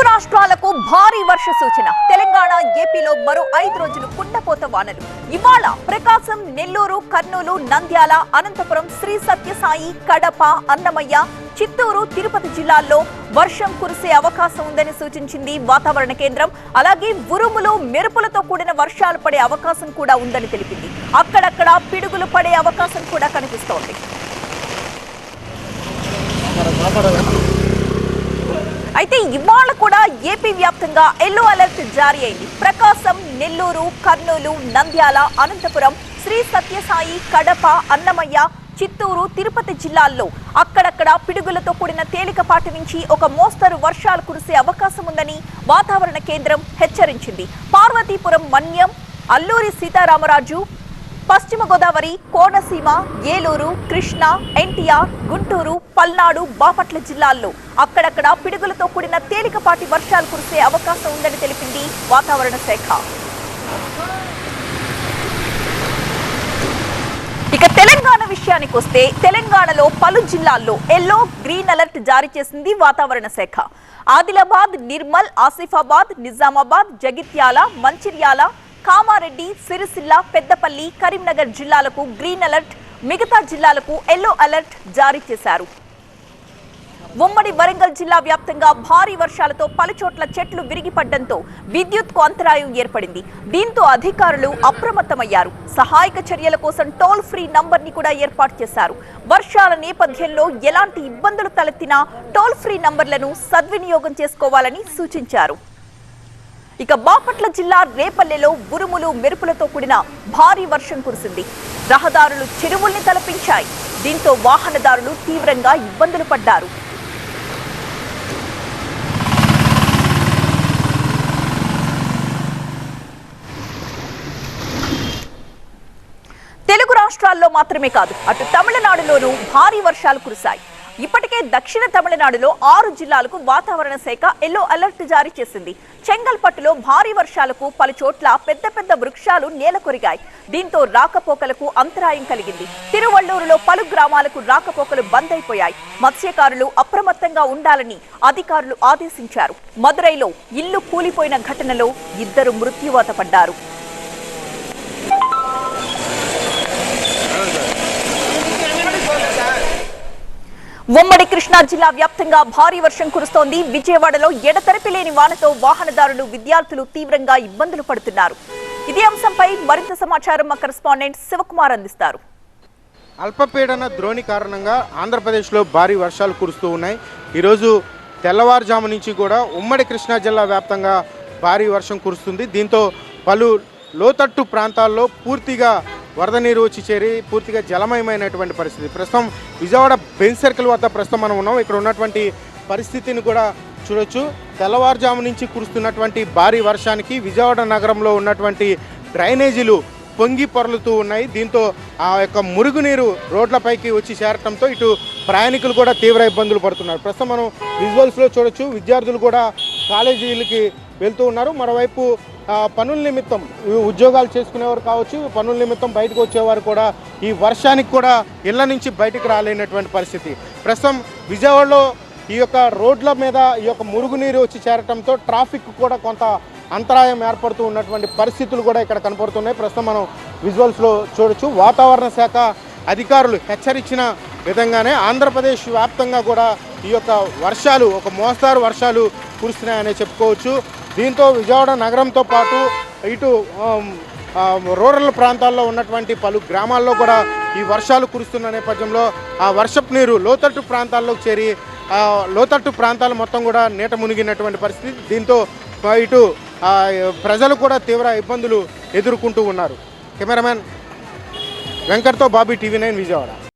తెలుగు రాష్ట్రాలకు భారీ వర్ష సూచన. తెలంగాణ ఏపీలో మరో ఐదు రోజులు కుండపోత వానలు. ఇవాళ ప్రకాశం నెల్లూరు కర్నూలు నంద్యాల అనంతపురం శ్రీ సత్యసాయి కడప అన్నమయ్య చిత్తూరు తిరుపతి జిల్లాల్లో వర్షం కురిసే అవకాశం ఉందని సూచించింది వాతావరణ కేంద్రం. అలాగే ఉరుములు మెరుపులతో కూడిన వర్షాలు పడే అవకాశం కూడా ఉందని తెలిపింది. అక్కడక్కడ పిడుగులు పడే అవకాశం కూడా కనిపిస్తోంది. అయితే ఇవాళ కూడా ఏపీ వ్యాప్తంగా ఎల్లో అలర్ట్ జారీ అయింది. ప్రకాశం నెల్లూరు కర్నూలు నంద్యాల అనంతపురం శ్రీ సత్యసాయి కడప అన్నమయ్య చిత్తూరు తిరుపతి జిల్లాల్లో అక్కడక్కడ పిడుగులతో కూడిన తేలికపాటి నుంచి ఒక మోస్తరు వర్షాలు కురిసే అవకాశం ఉందని వాతావరణ కేంద్రం హెచ్చరించింది. పార్వతీపురం మన్యం అల్లూరి సీతారామరాజు పశ్చిమ గోదావరి కోనసీమ ఏలూరు కృష్ణా ఎన్టీఆర్ గుంటూరు పల్నాడు బాపట్ల జిల్లాల్లో అక్కడక్కడ పిడుగులతో కూడిన తేలికపాటి వర్షాలు కురిసే అవకాశం ఉందని తెలిపింది వాతావరణ శాఖ. ఇక తెలంగాణ విషయానికి వస్తే తెలంగాణలో పలు జిల్లాల్లో ఎల్లో గ్రీన్ అలర్ట్ జారీ చేసింది వాతావరణ శాఖ. ఆదిలాబాద్ నిర్మల్ ఆసిఫాబాద్ నిజామాబాద్ జగిత్యాల మంచిర్యాల కామారెడ్డి సిరిసిల్ల పెద్దపల్లి కరీంనగర్ జిల్లాలకు గ్రీన్ అలర్ట్ మిగతా జిల్లాలకు ఎల్లో అలర్ట్ జారీ చేశారు. ఉమ్మడి వరంగల్ జిల్లా వ్యాప్తంగా భారీ వర్షాలతో పలుచోట్ల చెట్లు విరిగిపడడంతో విద్యుత్కు అంతరాయం ఏర్పడింది. దీంతో అధికారులు అప్రమత్తమయ్యారు. సహాయక చర్యల కోసం టోల్ ఫ్రీ నంబర్ని కూడా ఏర్పాటు చేశారు. వర్షాల నేపథ్యంలో ఎలాంటి ఇబ్బందులు తలెత్తినా టోల్ ఫ్రీ నంబర్లను సద్వినియోగం చేసుకోవాలని సూచించారు. ఇక బాపట్ల జిల్లా రేపల్లెలో ఉరుములు మెరుపులతో కూడిన భారీ వర్షం కురిసింది. రహదారులు చెరువుల్ని తలపించాయి. దీంతో వాహనదారులు తీవ్రంగా ఇబ్బందులు పడ్డారు. తెలుగు రాష్ట్రాల్లో మాత్రమే కాదు అటు తమిళనాడులోనూ భారీ వర్షాలు కురిశాయి. ఇప్పటికే దక్షిణ తమిళనాడులో ఆరు జిల్లాలకు వాతావరణ శాఖ ఎల్లో అలర్ట్ జారీ చేసింది. చెంగల్పట్టులో భారీ వర్షాలకు పలు చోట్ల పెద్ద పెద్ద వృక్షాలు నేలకొరిగాయి దీంతో రాకపోకలకు అంతరాయం కలిగింది. తిరువళ్ళూరులో పలు గ్రామాలకు రాకపోకలు బంద్ అయిపోయాయి. మత్స్యకారులు అప్రమత్తంగా ఉండాలని అధికారులు ఆదేశించారు. మదురైలో ఇల్లు కూలిపోయిన ఘటనలో ఇద్దరు మృత్యువాత పడ్డారు. ఉమ్మడి కృష్ణా జిల్లా వ్యాప్తంగా భారీ వర్షం కురుస్తోంది. విజయవాడలో ఎడతెరపి లేని వానతో వాహనదారులు విద్యార్థులు తీవ్రంగా ఇబ్బందులు పడుతున్నారు. ఇదే అంశంపై మరింత సమాచారం మా కరెస్పాండెంట్ శివకుమార్ అందిస్తారు. అల్పపీడన ద్రోణి కారణంగా ఆంధ్రప్రదేశ్లో భారీ వర్షాలు కురుస్తూ ఉన్నాయి. ఈరోజు తెల్లవారుజాము నుంచి కూడా ఉమ్మడి కృష్ణా జిల్లా వ్యాప్తంగా భారీ వర్షం కురుస్తుంది. దీంతో పలు లోతట్టు ప్రాంతాల్లో పూర్తిగా వరద నీరు వచ్చి చేరి పూర్తిగా జలమయమైనటువంటి పరిస్థితి. ప్రస్తుతం విజయవాడ బెంజ్ సర్కిల్ వద్ద ప్రస్తుతం మనం ఉన్నాం. ఇక్కడ ఉన్నటువంటి పరిస్థితిని కూడా చూడొచ్చు. తెల్లవారుజాము నుంచి కురుస్తున్నటువంటి భారీ వర్షానికి విజయవాడ నగరంలో ఉన్నటువంటి డ్రైనేజీలు పొంగి పొరలుతూ ఉన్నాయి. దీంతో ఆ యొక్క మురుగునీరు రోడ్లపైకి వచ్చి చేరటంతో ఇటు ప్రయాణికులు కూడా తీవ్ర ఇబ్బందులు పడుతున్నారు. ప్రస్తుతం మనం విజువల్స్లో చూడొచ్చు. విద్యార్థులు కూడా కాలేజీలకి వెళ్తూ ఉన్నారు. మరోవైపు పనుల నిమిత్తం ఉద్యోగాలు చేసుకునేవారు కావచ్చు పనుల నిమిత్తం బయటకు వచ్చేవారు కూడా ఈ వర్షానికి కూడా ఇళ్ళ నుంచి బయటకు రాలేనటువంటి పరిస్థితి. ప్రస్తుతం విజయవాడలో ఈ యొక్క రోడ్ల మీద ఈ యొక్క మురుగునీరు వచ్చి చేరటంతో ట్రాఫిక్ కూడా కొంత అంతరాయం ఏర్పడుతూ ఉన్నటువంటి పరిస్థితులు కూడా ఇక్కడ కనపడుతున్నాయి. ప్రస్తుతం మనం విజువల్స్లో చూడొచ్చు. వాతావరణ శాఖ అధికారులు హెచ్చరించిన విధంగానే ఆంధ్రప్రదేశ్ వ్యాప్తంగా కూడా ఈ యొక్క వర్షాలు ఒక మోస్తారు వర్షాలు కురుస్తున్నాయనే చెప్పుకోవచ్చు. దీంతో విజయవాడ నగరంతో పాటు ఇటు రూరల్ ప్రాంతాల్లో ఉన్నటువంటి పలు గ్రామాల్లో కూడా ఈ వర్షాలు కురుస్తున్న నేపథ్యంలో ఆ వర్షపు నీరు లోతట్టు ప్రాంతాల్లోకి చేరి లోతట్టు ప్రాంతాలు మొత్తం కూడా నీట మునిగినటువంటి పరిస్థితి. దీంతో ఇటు ప్రజలు కూడా తీవ్ర ఇబ్బందులు ఎదుర్కొంటూ ఉన్నారు. కెమెరామెన్ వెంకట్తో బాబీ టీవీ నైన్ విజయవాడ.